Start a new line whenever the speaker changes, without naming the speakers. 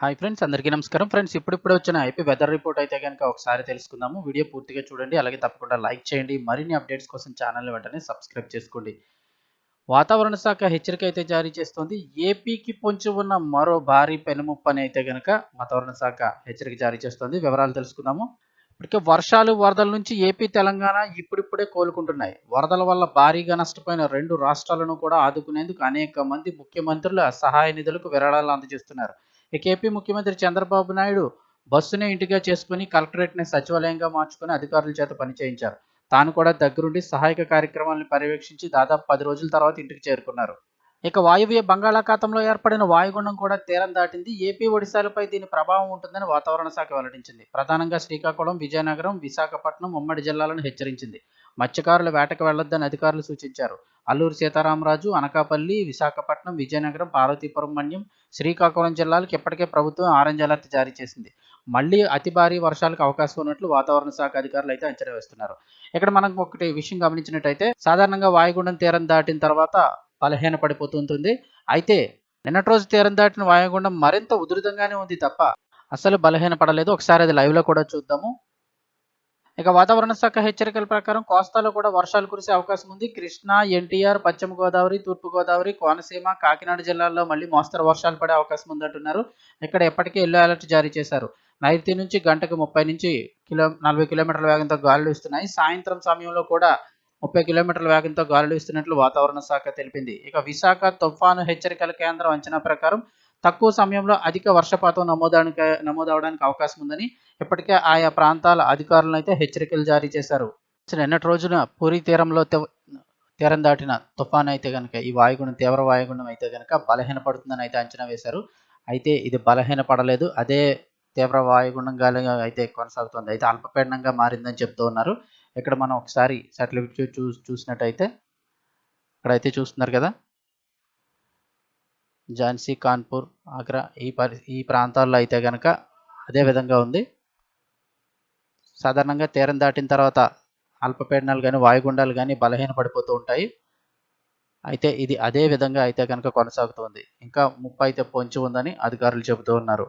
Hi friends అందరికీ నమస్కారం. Friends ఇప్పుడిప్పుడే వచ్చిన ఐపీ వెదర్ రిపోర్ట్ అయితే కనుక ఒకసారి తెలుసుకుందాము. వీడియో పూర్తిగా చూడండి అలాగే తప్పకుండా లైక్ చేయండి. మరిన్ని అప్డేట్స్ కోసం ఛానల్ వెంటనే సబ్స్క్రైబ్ చేసుకోండి. వాతావరణ శాఖ హెచ్చరిక అయితే జారీ చేస్తోంది. ఏపీకి పొంచి ఉన్న మరో భారీ పెనుముప్పని అయితే కనుక వాతావరణ శాఖ హెచ్చరిక జారీ చేస్తోంది. వివరాలు తెలుసుకుందాము. ఇప్పటికే వర్షాలు వరదల నుంచి ఏపీ తెలంగాణ ఇప్పుడిప్పుడే కోలుకుంటున్నాయి. వరదల వల్ల భారీగా నష్టపోయిన రెండు రాష్ట్రాలను కూడా ఆదుకునేందుకు అనేక మంది ముఖ్యమంత్రులు సహాయ నిధులకు విరాళాలు అందజేస్తున్నారు. ఇక ఏపీ ముఖ్యమంత్రి చంద్రబాబు నాయుడు బస్సునే ఇంటిగా చేసుకుని కలెక్టరేట్ని సచివాలయంగా మార్చుకుని అధికారుల చేత పనిచేయించారు తాను కూడా దగ్గరుండి సహాయక కార్యక్రమాలను పర్యవేక్షించి దాదాపు పది రోజుల తర్వాత ఇంటికి చేరుకున్నారు. ఇక వాయువ్య బంగాళాఖాతంలో ఏర్పడిన వాయుగుండం కూడా తీరం దాటింది. ఏపీ ఒడిశాలపై దీని ప్రభావం ఉంటుందని వాతావరణ శాఖ వెల్లడించింది. ప్రధానంగా శ్రీకాకుళం విజయనగరం విశాఖపట్నం ఉమ్మడి జిల్లాలను హెచ్చరించింది. మత్స్యకారులు వేటకు వెళ్ళొద్దని అధికారులు సూచించారు. అల్లూరు సీతారామరాజు అనకాపల్లి విశాఖపట్నం విజయనగరం పార్వతీపురం మన్యం శ్రీకాకుళం జిల్లాలకు ఇప్పటికే ప్రభుత్వం ఆరెంజ్ అలర్ట్ జారీ చేసింది. మళ్ళీ అతి భారీ వర్షాలకు అవకాశం ఉన్నట్లు వాతావరణ శాఖ అధికారులు అయితే అంచనా వేస్తున్నారు. ఇక్కడ మనం ఒకటి విషయం గమనించినట్టయితే సాధారణంగా వాయుగుండం తీరం దాటిన తర్వాత బలహీన పడిపోతుంటుంది. అయితే నిన్నటి రోజు తీరం దాటిన వాయుగుండం మరింత ఉధృతంగానే ఉంది తప్ప అసలు బలహీన పడలేదు. ఒకసారి అది లైవ్లో కూడా చూద్దాము. ఇక వాతావరణ శాఖ హెచ్చరికల ప్రకారం కోస్తాలో కూడా వర్షాలు కురిసే అవకాశం ఉంది. కృష్ణా ఎన్టీఆర్ పశ్చిమ గోదావరి తూర్పు గోదావరి కోనసీమ కాకినాడ జిల్లాల్లో మళ్ళీ మోస్తరు వర్షాలు పడే అవకాశం ఉందంటున్నారు. ఇక్కడ ఎప్పటికే ఎల్లో అలర్ట్ జారీ చేశారు. నైరుతి నుంచి గంటకు ముప్పై నుంచి కిలో నలభై కిలోమీటర్ల వేగంతో గాలులు ఇస్తున్నాయి సాయంత్రం సమయంలో కూడా ముప్పై కిలోమీటర్ల వేగంతో గాలులు ఇస్తున్నట్లు వాతావరణ శాఖ తెలిపింది. ఇక విశాఖ తుఫాను హెచ్చరికల కేంద్రం అంచనా ప్రకారం తక్కువ సమయంలో అధిక వర్షపాతం నమోదానికి నమోదవడానికి అవకాశం ఉందని ఇప్పటికే ఆయా ప్రాంతాల అధికారులను అయితే హెచ్చరికలు జారీ చేశారు. నిన్నటి రోజున పూరి తీరంలో తీరం దాటిన తుఫాన్ అయితే కనుక ఈ వాయుగుణం తీవ్ర వాయుగుణం అయితే కనుక బలహీనపడుతుందని అయితే అంచనా వేశారు. అయితే ఇది బలహీన పడలేదు అదే తీవ్ర వాయుగుణంగా అయితే కొనసాగుతుంది. అయితే అల్పపీడనంగా మారిందని చెప్తూ ఉన్నారు. ఇక్కడ మనం ఒకసారి సాటిలైట్ చూ చూసినట్టయితే ఇక్కడైతే చూస్తున్నారు కదా. ఝాన్సీ కాన్పూర్ ఆగ్రా ఈ పరి ఈ ప్రాంతాల్లో అయితే కనుక అదే విధంగా ఉంది. సాధారణంగా తీరం దాటిన తర్వాత అల్పపీడనాలు కానీ వాయుగుండాలు కానీ బలహీన పడిపోతూ ఉంటాయి. అయితే ఇది అదే విధంగా అయితే కనుక కొనసాగుతుంది. ఇంకా ముప్పై అయితే పొంచి ఉందని అధికారులు చెబుతూ ఉన్నారు.